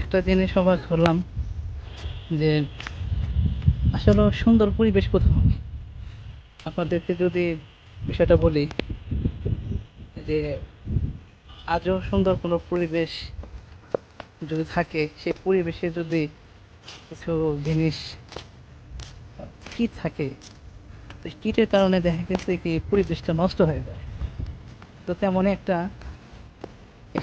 একটা জিনিস অবাক হলাম যে আসলে সুন্দর পরিবেশ কোথাও? আপনাদেরকে যদি বিষয়টা বলি যে আজও সুন্দর কোনো পরিবেশ যদি থাকে, সেই পরিবেশে যদি কিছু জিনিস কীট থাকে, তো কীটের কারণে দেখা গেছে কি পরিবেশটা নষ্ট হয়ে যায়। তো তেমনই একটা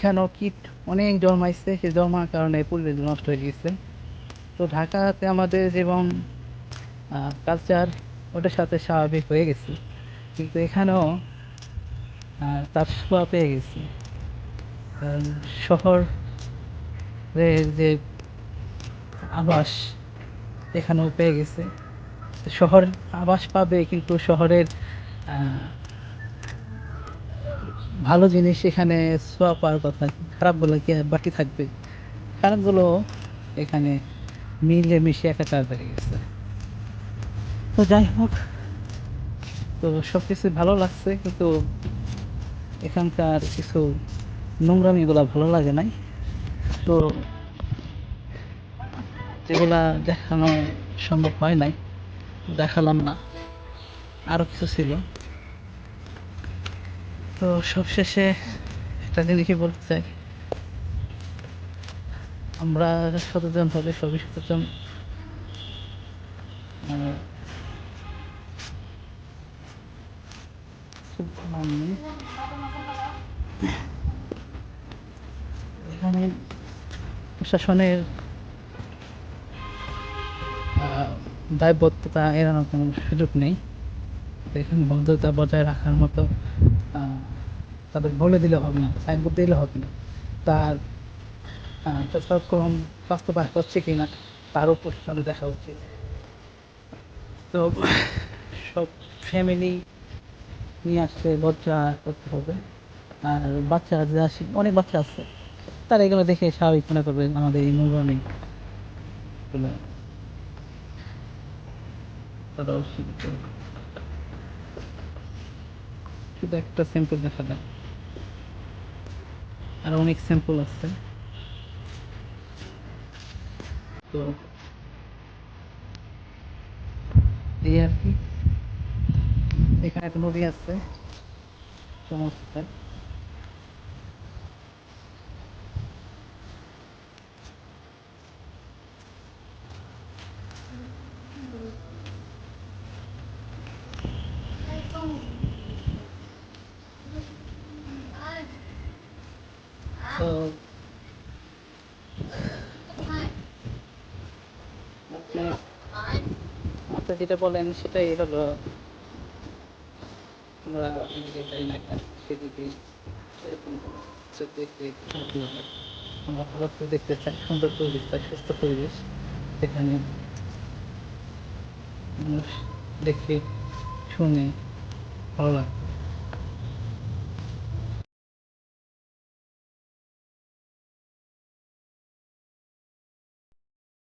এখানেও কীট অনেক জন্মাইছে সে জন্মার কারণে পরিবেশ নষ্ট হয়ে গেছে। তো ঢাকাতে আমাদের যেমন কালচার ওটার সাথে স্বাভাবিক হয়ে গেছে। কিন্তু এখানেও তার ছোঁয়া পেয়ে গেছি। কারণ শহরের যে আবাস এখানেও পেয়ে গেছে। শহর আবাস পাবে কিন্তু শহরের ভালো জিনিস এখানে ছোঁয়া পাওয়ার কথা, খারাপগুলো কি বাকি থাকবে? খারাপগুলো এখানে মিলে মিশে একাকার হয়ে গেছে। তো যাই হোক, তো সব কিছু ভালো লাগছে, কিন্তু এখানকার কিছু নোংরামিগুলো ভালো লাগে নাই। তো যেগুলা দেখানো সম্ভব হয় নাই, দেখালাম না। আরও কিছু ছিল। তো সবশেষে একটা জিনিসই বলতে চাই। আমরা সচেতন হলে সবই সচেতন মানে এখানে প্রশাসনের দায়বদ্ধতা এড়ানোর কোনো সুযোগ নেই। এখানে ভদ্রতা বজায় রাখার মতো তাদের বলে দিলে হবে না সাইনবোর্ড দিলে হবে না। তার যথাক্রম বাস্তবায়ন হচ্ছে কি না তারও প্রশাসনে দেখা উচিত। তো সব ফ্যামিলি নিয়ে আসতে লজ্জা করতে হবে। আর বাচ্চা শিখ- অনেক বাচ্চা আছে, তারা এগুলো দেখে স্বাভাবিক মনে করবে আমাদের এই এগুলো তারাও শিখবে শুধু একটা স্যাম্পল দেখা যায় আর অনেক স্যাম্পল আছে। তো, এই আর কি। এখানে একটা নদী আছে, সমস্ত। তো আপনি আপনি যেটা বলেন সেটাই হলো আমরা যেতে চাই না সেদিকে এরকম কিছু দেখতে আমরা। ভালো দেখতে চাই, সুন্দর পরিবেশ চাই সুস্থ পরিবেশ সেখানে মানুষ দেখে, শুনে, ভালো লাগে